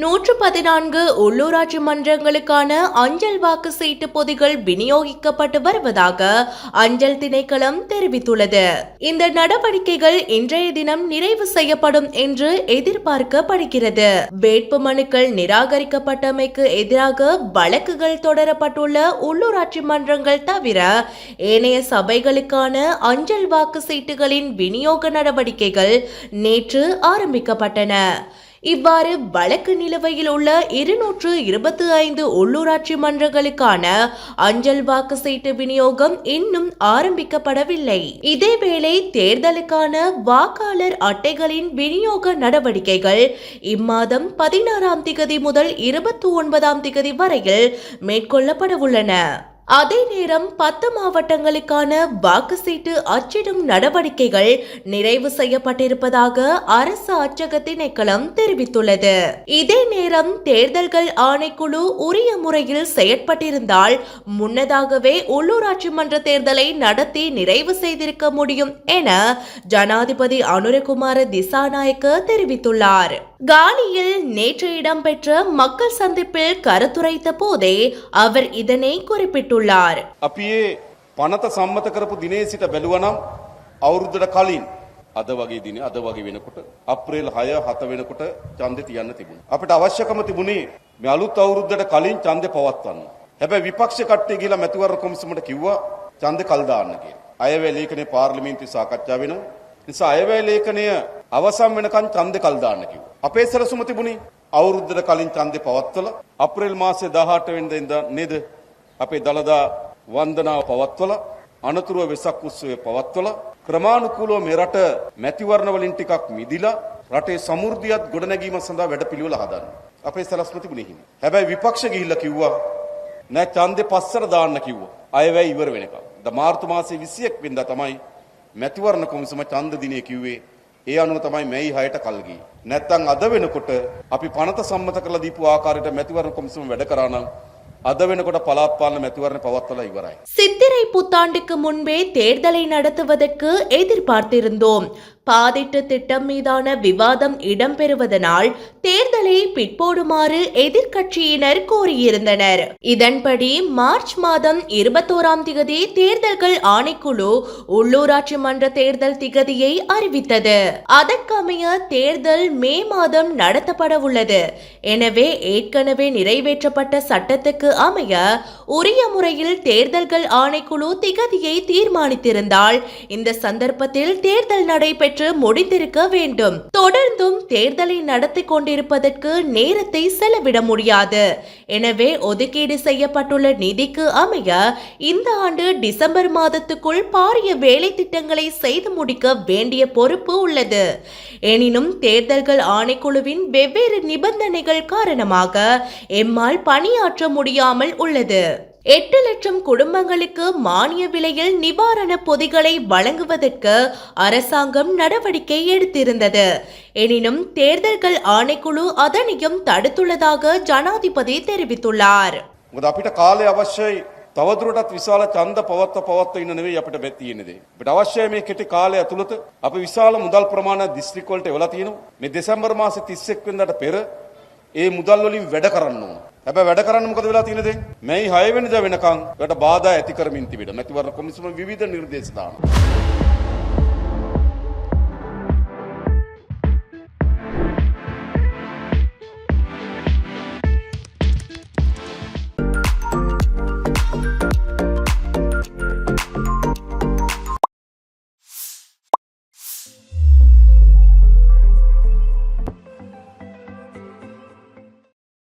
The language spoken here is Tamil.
நூற்று பதினான்கு உள்ளூராட்சி மன்றங்களுக்கான அஞ்சல் வாக்கு சீட்டு பொதிகள் விநியோகிக்கப்பட்டு வருவதாக அஞ்சல் திணைக்களம் தெரிவித்துள்ளது. இந்த நடவடிக்கைகள் இன்றைய தினம் நிறைவு செய்யப்படும் என்று எதிர்பார்க்கப்படுகிறது. வேட்பு மனுக்கள் நிராகரிக்கப்பட்டமைக்கு எதிராக வழக்குகள் தொடரப்பட்டுள்ள உள்ளூராட்சி மன்றங்கள் தவிர ஏனைய சபைகளுக்கான அஞ்சல் வாக்கு சீட்டுகளின் விநியோக நடவடிக்கைகள் நேற்று ஆரம்பிக்கப்பட்டன. இவ்வாறு வழக்கு நிலுவையில் உள்ள இருநூற்று இருபத்தி ஐந்து உள்ளூராட்சி மன்றங்களுக்கான அஞ்சல் வாக்கு சீட்டு விநியோகம் இன்னும் ஆரம்பிக்கப்படவில்லை. இதேவேளை தேர்தலுக்கான வாக்காளர் அட்டைகளின் விநியோக நடவடிக்கைகள் இம்மாதம் பதினாறாம் திகதி முதல் இருபத்தி ஒன்பதாம் திகதி வரையில் மேற்கொள்ளப்படவுள்ளன. அதே நேரம் பத்து மாவட்டங்களுக்கான வாக்கு சீட்டு அச்சிடும் நடவடிக்கைகள் நிறைவு செய்யப்பட்டிருப்பதாக அரசு அச்சக திணைக்களம் தெரிவித்துள்ளது. இதே நேரம் தேர்தல்கள் ஆணைக்குழு உரிய முறையில் செயற்பட்டிருந்தால் முன்னதாகவே உள்ளூராட்சி மன்ற தேர்தலை நடத்தி நிறைவு செய்திருக்க முடியும் என ஜனாதிபதி அனுரகுமார திசாநாயக்க தெரிவித்துள்ளார். காலியில் நேற்று இடம்பெற்ற மக்கள் சந்திப்பில் கருத்துரைத்த போதே அவர் இதனை குறிப்பிட்டுள்ளார் අපි ඒ පනත සම්මත කරපු දිනේ සිට බැලුවනම් අවුරුද්දට කලින් අද වගේ දින අද වගේ වෙනකොට අප්‍රේල් 6 7 වෙනකොට ඡන්දෙ තියන්න තිබුණා. අපිට අවශ්‍යකම තිබුණේ මේ අලුත් අවුරුද්දට කලින් ඡන්දෙ පවත්වන්න. හැබැයි විපක්ෂ කට්ටිය ගිහලා මැතිවරණ කොමිසමට කිව්වා ඡන්දෙ කල් දාන්න කියලා. අයවැය ලේඛනයේ පාර්ලිමේන්තුවේ සාකච්ඡා වෙනවා. නිසා අයවැය ලේඛනය අවසන් වෙනකන් ඡන්දෙ කල් දාන්න කිව්වා. අපේ සැලසුම තිබුණේ අවුරුද්දට කලින් ඡන්දෙ පවත්වලා අප්‍රේල් මාසයේ 18 වෙනිදා ඉඳන් නේද අපේ දළදා වන්දනාව පවත්වලා අනතුරුව වෙසක් උත්සවය පවත්වලා ක්‍රමානුකූලව මේ රට මැතිවරණ වලින් ටිකක් මිදිලා රටේ සමෘද්ධියත් ගොඩනැගීම සඳහා වැඩපිළිවෙල හදන්න. අපේ සැලැස්ම තිබුණේ හිමි. හැබැයි විපක්ෂ ගිහිල්ලා කිව්වා නෑ ඡන්දේ පස්සට දාන්න කිව්වා. අයවැය ඉවර වෙනකම්. ද මාර්තු මාසයේ 21 වෙනිදා තමයි මැතිවරණ කොමිසම ඡන්ද දිනේ කිව්වේ. ඒ අනුව තමයි මැයි 6ට කල් ගියේ. නැත්තම් අද වෙනකොට අපි පනත සම්මත කරලා දීපු ආකාරයට මැතිවරණ කොමිසම වැඩ කරා නම් අද වෙනකොට පළාත් පාලන මැතිවරණ පවත්වලා ඉවරයි. சித்திரை புத்தாண்டுக்கு முன்பே தேர்தலை நடத்துவதற்கு எதிர்பார்த்திருந்தோம் பாதிட்டு திட்டம் மீதான விவாதம் இடம்பெறுவதனால் தேர்தலை பிற்போடுமாறு எதிர்க்கட்சியினர் கோரியிருந்தனர். இதன்படி மார்ச் மாதம் இருபத்தோராம் திகதி தேர்தல்கள் ஆணைக்குழு உள்ளூராட்சி மன்ற தேர்தல் திகதியை அறிவித்தது. அதற்கமைய தேர்தல் மே மாதம் நடத்தப்பட உள்ளது எனவே ஏற்கனவே நிறைவேற்றப்பட்ட சட்டத்துக்கு அமைய உரிய முறையில் தேர்தல்கள் ஆணைக்குழு திகதியை தீர்மானித்திருந்தால் இந்த சந்தர்ப்பத்தில் தேர்தல் நடைபெற்று முடிந்திருக்க வேண்டும். தொடர்ந்தும் தேர்தலை நடத்தி கொண்டிருப்பதற்கு நேரத்தை செலவிட முடியாது. எனவே ஒதுக்கீடு செய்யப்பட்டுள்ள நிதிக்கு அமைய இந்த ஆண்டு டிசம்பர் மாதத்துக்குள் பாரிய வேலை திட்டங்களை செய்து முடிக்க வேண்டிய பொறுப்பு உள்ளது. எனினும் தேர்தல்கள் ஆணைக்குழுவின் வெவ்வேறு நிபந்தனைகள் காரணமாக எம்மால் பணியாற்ற முடியாமல் உள்ளது. எட்டு லட்சம் குடும்பங்களுக்கு மானிய விலையில் நிவாரண பொதிகளை வழங்குவதற்கு அரசாங்கம் நடவடிக்கை எடுத்திருந்தது எனினும் தேர்தல்கள் ஆணைக்குழு அதனையும் தடுத்துள்ளதாக ஜனாதிபதி தெரிவித்துள்ளார் මොකද අපිට කාලය අවශ්‍යයි තවදුරටත් විශාල ඡන්ද පවත්ව පවත්ව ඉන්න නෙවෙයි අපිට බෙත් තියෙන්නේ. අපිට අවශ්‍යයි මේ කෙටි කාලය ඇතුළත අපි විශාල මුදල් ප්‍රමාණයක් දිස්ත්‍රික් වලට එවලා තියෙනවා. මේ දෙසැම්බර් මාසේ 31 වෙනිදාට පෙර ඒ මුදල් වලින් වැඩ කරන්න ඕන. හැබැයි වැඩ කරන්න මොකද වෙලා තියෙන්නේ දැන්? මැයි 6 වෙනිදා වෙනකන් ඒකට බාධා ඇති කරමින් තිබෙනවා. මැතිවරණ කොමිසම විවිධ නිර්දේශ දානවා.